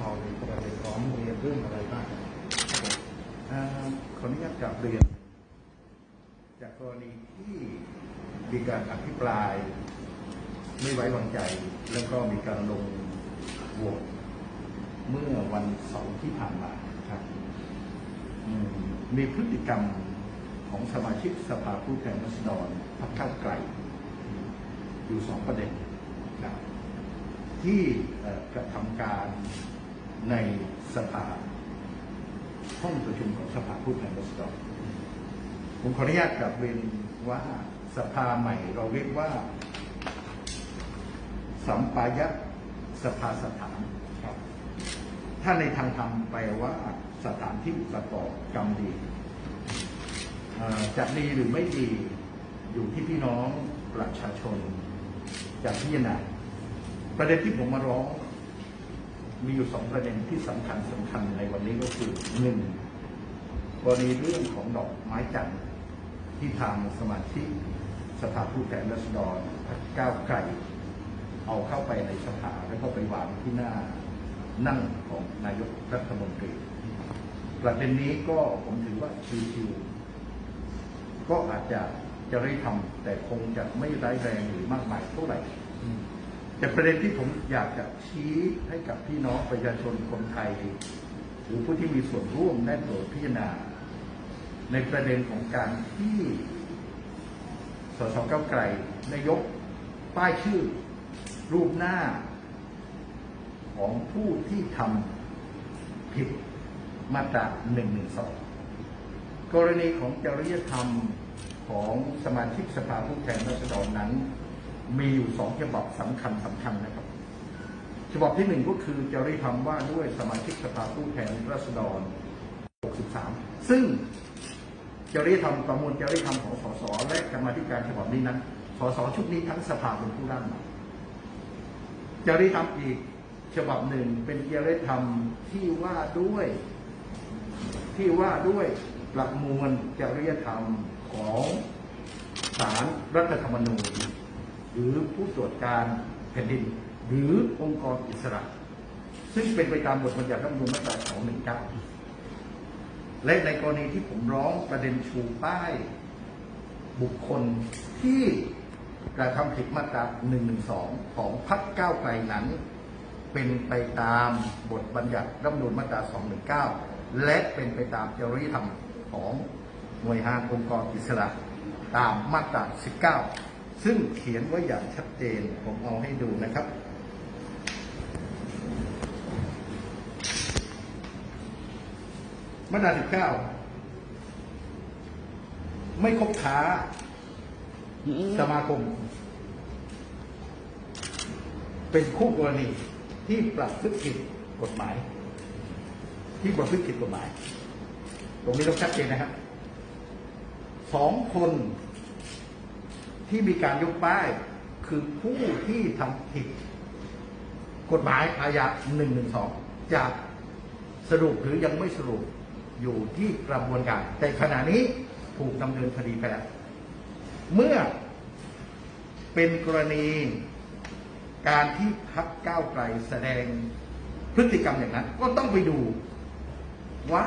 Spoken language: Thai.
พอในประเด็นร้องเรียนเรื่องอะไรบ้างขออนุญาตกลับเรียน จากกรณีที่มีการอภิปรายไม่ไว้วางใจ แล้วก็มีการลงโหวตเมื่อวันเสาร์ที่ผ่านมาครับมีพฤติกรรมของสมาชิกสภาผู้แทนราษฎรพรรคก้าวไกล อยู่สองประเด็นครับที่กระทำการ ในสภาห้องประชุมของสภาผู้แทนราษฎรผมขออนุญาตกลับเรียนว่าสภาใหม่เราเรียกว่า สัมปายะสภาสถานครับ ถ้าในทางธรรมแปลว่าสถานที่ประกอบกรรมดีจะดีหรือไม่ดีอยู่ที่พี่น้องประชาชนจะพิจารณาประเด็นที่ผมมาร้อง มีอยู่สองประเด็นที่สำคัญสำคัญในวันนี้ก็คือหนึ่งกรณีเรื่องของดอกไม้จันทร์ที่ทางสมาชิกสภาผู้แทนราษฎรพรรคก้าวไกลเอาเข้าไปในสภาแล้วก็ไปวางที่หน้านั่งของนายกรัฐมนตรี ประเด็นนี้ก็ผมถือว่าชิวๆก็อาจจะจะได้ทำแต่คงจะไม่ร้ายแรงหรือมากมายเท่าไหร่ แต่ประเด็นที่ผมอยากจะชี้ให้กับพี่น้องประชาชนคนไทย หรือผู้ที่มีส่วนร่วมได้โปรดพิจารณา ในประเด็นของการที่สสเก้าไกลนายกป้ายชื่อรูปหน้า ของผู้ที่ทำผิดมาตรา112 กรณีของจริยธรรมของสมาชิกสภาผู้แทนราษฎรนั้น มีอยู่สองฉบับสำคัญสำคัญนะครับ ฉบับที่หนึ่งก็คือจริยธรรมว่าด้วยสมาชิกสภาผู้แทนราษฎร 63 ซึ่งจริยธรรมประมวลจริยธรรมของสสและกรรมธิการฉบับนี้นั้นสสชุดนี้ทั้งสภาเป็นผู้ร่างจริยธรรมอีกฉบับหนึ่งเป็นจริยธรรมที่ว่าด้วย ที่ว่าด้วยประมวลจริยธรรมของศาลรัฐธรรมนูญ หรือผู้ตรวจการแผ่นดิน หรือองค์กรอิสระ ซึ่งเป็นไปตามบทบัญญัติรัฐธรรมนูญมาตรา219 และในกรณีที่ผมร้องประเด็นชูป้าย บุคคลที่กระทำผิดมาตรา112 ของพรรคก้าวไกลนั้น เป็นไปตามบทบัญญัติรัฐธรรมนูญมาตรา 219 และเป็นไปตามจริยธรรมของหน่วยงานองค์กรอิสระตามมาตรา 19 ซึ่งเขียนไว้อย่างชัดเจนผมเอาให้ดูนะครับ มาตรา19ไม่คบค้าสมาคม เป็นคู่กรณีที่ประพฤติผิดกฎหมาย ที่ประพฤติผิดกฎหมาย ตรงนี้ต้องชัดเจนนะครับสองคน ที่มีการยกป้ายคือผู้ที่ทำผิด กฎหมายอาญาหนึ่งหนึ่งสองจะสรุปหรือยังไม่สรุปอยู่ที่กระบวนการ แต่ขณะนี้ถูกดำเนินคดีไปแล้ว เมื่อเป็นกรณีการที่พักก้าวไกลแสดงพฤติกรรมอย่างนั้น ก็ต้องไปดูว่า